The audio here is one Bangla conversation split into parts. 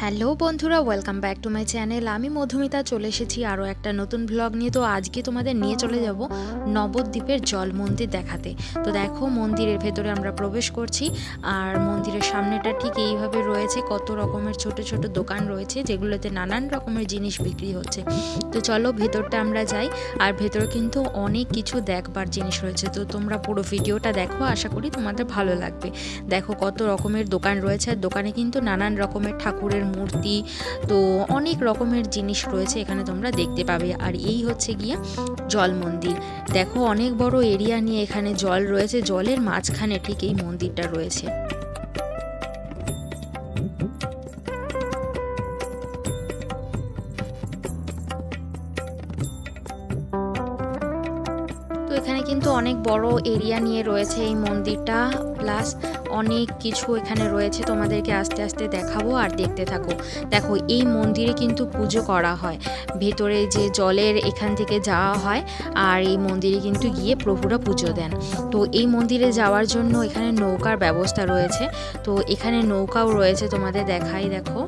হ্যালো বন্ধুরা welcome back to my channel আমি মধুমিতা, চলে এসেছি আরও একটা নতুন ব্লগ নিয়ে। তো আজকে তোমাদের নিয়ে চলে যাব নবদ্বীপের জল মন্দির দেখাতে। তো দেখো, মন্দিরের ভেতরে আমরা প্রবেশ করছি, আর মন্দিরের সামনেটা ঠিক এইভাবে রয়েছে, কত রকমের ছোট ছোট দোকান রয়েছে, যেগুলোতে নানান রকমের জিনিস বিক্রি হচ্ছে। তো চলো, ভেতরটা আমরা যাই, আর ভেতরে কিন্তু অনেক কিছু দেখবার জিনিস রয়েছে। তো তোমরা পুরো ভিডিওটা দেখো, আশা করি তোমাদের ভালো লাগবে। দেখো, কত রকমের দোকান রয়েছে, আর দোকানে কিন্তু নানান রকমের ঠাকুরের মূর্তি। তো অনেক রকমের জিনিস রয়েছে এখানে তোমরা দেখতে পাবে। আর এই হচ্ছে গিয়ে জল মন্দির। দেখো অনেক বড় এরিয়া নিয়ে এখানে জল রয়েছে। জলের মাঝখানে ঠিক এই মন্দিরটা রয়েছে। এখানে কিন্তু অনেক বড় এরিয়া নিয়ে রয়েছে এই মন্দিরটা। প্লাস অনেক কিছু এখানে রয়েছে, তোমাদেরকে আস্তে আস্তে দেখাবো আর দেখতে থাকো। দেখো, এই মন্দিরে কিন্তু পুজো করা হয়। ভেতরে যে জলের এখান থেকে যাওয়া হয় আর এই মন্দিরে কিন্তু গিয়ে প্রভুরা পুজো দেন। তো এই মন্দিরে যাওয়ার জন্য এখানে নৌকার ব্যবস্থা রয়েছে। তো এখানে নৌকাও রয়েছে তোমাদের দেখাই, দেখো।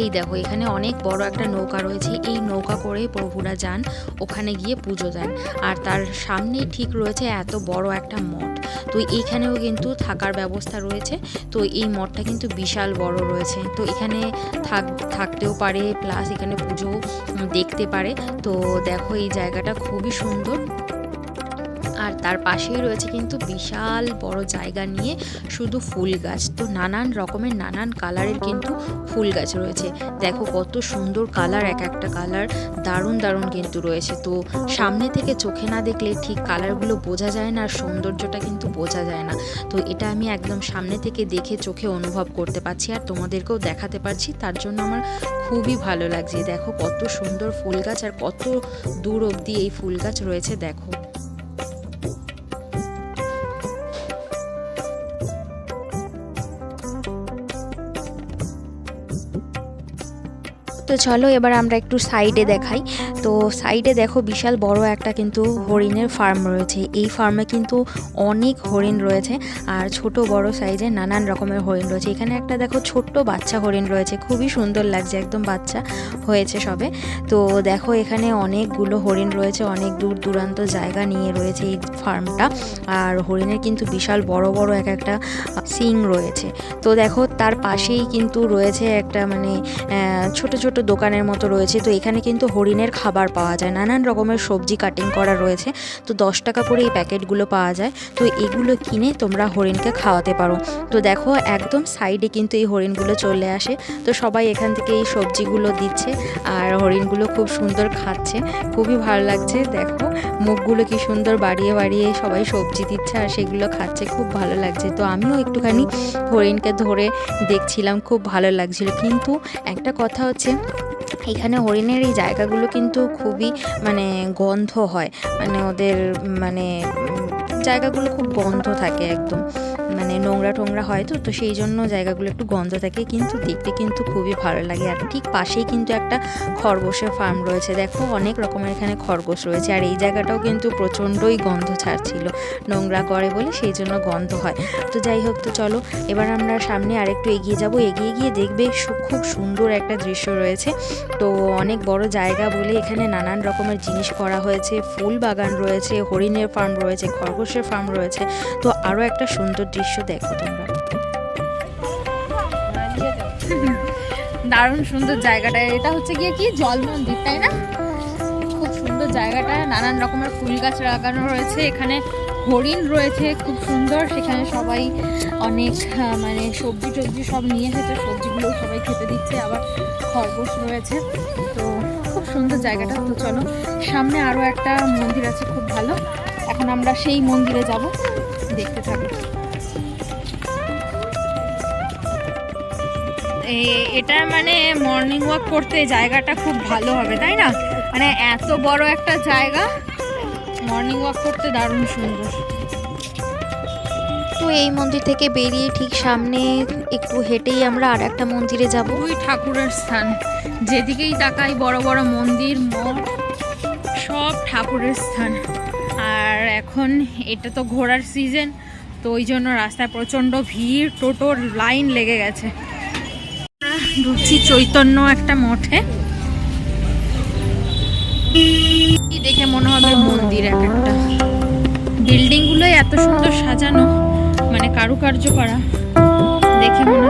এই দেখো, এখানে অনেক বড় একটা নৌকা রয়েছে। এই নৌকা করে প্রভুরা যান, ওখানে গিয়ে পুজো দেন। আর তার সামনেই ঠিক রয়েছে এত বড় একটা মঠ। তো এইখানেও কিন্তু থাকার ব্যবস্থা রয়েছে। তো এই মঠটা কিন্তু বিশাল বড় রয়েছে। তো এখানে থাক, থাকতেও পারে, প্লাস এখানে পুজো দেখতে পারে। তো দেখো, এই জায়গাটা খুবই সুন্দর। আর তার পাশেই রয়েছে কিন্তু বিশাল বড় জায়গা নিয়ে শুধু ফুল গাছ। তো নানান রকমের নানান কালারের কিন্তু ফুল গাছ রয়েছে। দেখো কত সুন্দর কালার, এক একটা কালার দারুণ দারুণ কিন্তু রয়েছে। তো সামনে থেকে চোখে না দেখলে ঠিক কালারগুলো বোঝা যায় না আর সৌন্দর্যটা কিন্তু বোঝা যায় না। তো এটা আমি একদম সামনে থেকে দেখে চোখে অনুভব করতে পারছি আর তোমাদেরকেও দেখাতে পারছি। তার জন্য আমার খুবই ভালো লাগছে। দেখো কত সুন্দর ফুল গাছ আর কত দূর অবধি এই ফুল গাছ রয়েছে, দেখো। চলো, এবার আমরা একটু সাইডে দেখাই। তো সাইডে দেখো বিশাল বড় একটা কিন্তু হরিণের ফার্ম রয়েছে। এই ফার্মে কিন্তু অনেক হরিণ রয়েছে আর ছোট বড় সাইজে নানান রকমের হরিণ রয়েছে। এখানে একটা দেখো ছোট্ট বাচ্চা হরিণ রয়েছে। খুবই সুন্দর লাগছে, একদম বাচ্চা হয়েছে সবে। তো দেখো এখানে অনেকগুলো হরিণ রয়েছে, অনেক দূর দূরান্ত জায়গা নিয়ে রয়েছে এই ফার্মটা আর হরিণের কিন্তু বিশাল বড় বড় এক একটা সিং রয়েছে। তো দেখো তার পাশেই কিন্তু রয়েছে একটা মানে ছোট ছোট দোকানের মতো রয়েছে। তো এখানে কিন্তু হরিণের খাবার পাওয়া যায়। নানান রকমের সবজি কাটিং করা রয়েছে। তো দশ টাকা করে এই প্যাকেটগুলো পাওয়া যায়। তো এগুলো কিনে তোমরা হরিণকে খাওয়াতে পারো। তো দেখো একদম সাইডে কিন্তু এই হরিণগুলো চলে আসে। তো সবাই এখান থেকে এই সবজিগুলো দিচ্ছে আর হরিণগুলো খুব সুন্দর খাচ্ছে। খুবই ভালো লাগছে। দেখো মুখগুলো কি সুন্দর বাড়িয়ে বাড়িয়ে সবাই সবজি দিচ্ছে আর সেগুলো খাচ্ছে। খুব ভালো লাগছে। তো আমিও একটুখানি হরিণকে ধরে দেখছিলাম। খুব ভালো লাগছিল। কিন্তু একটা কথা হচ্ছে এখানে হরিণের এই জায়গাগুলো কিন্তু খুবই মানে গন্ধ হয়। মানে ওদের মানে জায়গাগুলো খুব গন্ধ থাকে একদম। মানে নোংরা টোংরা হয় তো তো সেই জন্য জায়গাগুলো একটু গন্ধ থাকে, কিন্তু দেখতে কিন্তু খুবই ভালো লাগে। আর ঠিক পাশেই কিন্তু একটা খরগোশের ফার্ম রয়েছে। দেখো অনেক রকমের এখানে খরগোশ রয়েছে, আর এই জায়গাটাও কিন্তু প্রচণ্ডই গন্ধ ছাড়ছিল, নোংরা করে বলে সেই জন্য গন্ধ হয়। তো যাই হোক, তো চলো, এবার আমরা সামনে আরেকটু এগিয়ে যাব। এগিয়ে গিয়ে দেখবে খুব সুন্দর একটা দৃশ্য রয়েছে। তো অনেক বড় জায়গা বলে এখানে নানান রকমের জিনিস করা হয়েছে, ফুল বাগান রয়েছে, হরিণের ফার্ম রয়েছে, খরগোশের ফার্ম রয়েছে। তো আরও একটা সুন্দর দৃশ্য দেখো তোমরা। দারুণ সুন্দর জায়গাটা। এটা হচ্ছে গিয়ে কি? জল মন্দির, তাই না? খুব সুন্দর জায়গাটা। নানান রকমের ফুল গাছ লাগানো রয়েছে। এখানে হরিণ রয়েছে, খুব সুন্দর। সেখানে সবাই অনেক মানে সবজি টবজি সব নিয়ে এসেছে। সবজিগুলো সবাই খেতে দিচ্ছে। আবার খরগোশ রয়েছে। তো খুব সুন্দর জায়গাটা। তো চলো, সামনে আরও একটা মন্দির আছে, খুব ভালো। এখন আমরা সেই মন্দিরে যাব। দেখতে থাকি। এটা মানে মর্নিং ওয়াক করতে জায়গাটা খুব ভালো হবে তাই না? মানে এত বড় একটা জায়গা মর্নিং ওয়াক করতে দারুণ সুন্দর। তো এই মন্দির থেকে বেরিয়ে ঠিক সামনে একটু হেঁটেই আমরা আর একটা মন্দিরে যাব। ওই ঠাকুরের স্থান যেদিকেই তাকাই বড় বড় মন্দির মঠ সব ঠাকুরের স্থান। আর এখন এটা তো ঘোরার সিজন তো ওই জন্য রাস্তায় প্রচণ্ড ভিড় টোটোর লাইন লেগে গেছে। ঢুকছি চৈতন্য একটা মঠে। দেখে মনে হবে মন্দির এক একটা। বিল্ডিংগুলোই এত সুন্দর সাজানো মানে কারুকার্য করা। দেখে মনে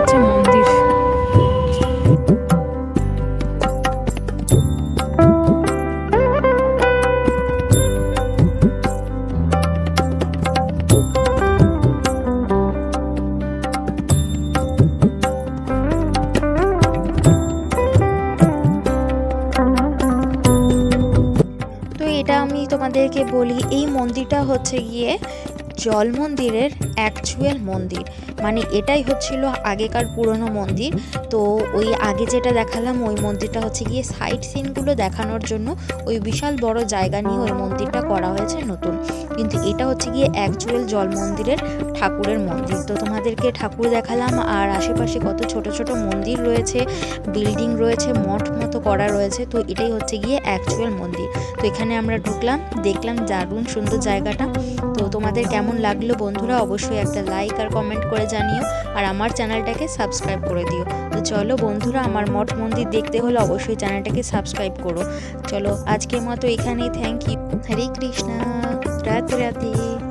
আমি তোমাদেরকে বলি, এই মন্দিরটা হচ্ছে গিয়ে জল মন্দিরের অ্যাকচুয়াল মন্দির। মানে এটাই হচ্ছিল আগেকার পুরনো মন্দির। তো ওই আগে যেটা দেখালাম, ওই মন্দিরটা হচ্ছে গিয়ে সাইট সিনগুলো দেখানোর জন্য ওই বিশাল বড় জায়গা নিয়ে ওই মন্দিরটা করা হয়েছে নতুন। কিন্তু এটা হচ্ছে গিয়ে অ্যাকচুয়াল জল মন্দিরের ঠাকুরের মন্দির। তো তোমাদেরকে ঠাকুর দেখালাম আর আশেপাশে কত ছোট ছোট মন্দির রয়েছে বিল্ডিং রয়েছে, মঠ মতো করা রয়েছে, তো এটাই হচ্ছে গিয়ে অ্যাকচুয়াল মন্দির। তো এখানে আমরা ঢুকলাম, দেখলাম দারুণ সুন্দর জায়গাটা। তো তোমাদের কেমন লাগল বন্ধুরা, অবশ্যই একটা লাইক আর কমেন্ট করে জানিও আর আমার চ্যানেলটাকে সাবস্ক্রাইব করে দিও। তো চলো বন্ধুরা, আমার মঠ মন্দির দেখতে হলে অবশ্যই চ্যানেলটাকে সাবস্ক্রাইব করো। চলো আজকের মতো এখানেই thank you Hare Krishna. Radhe Radhe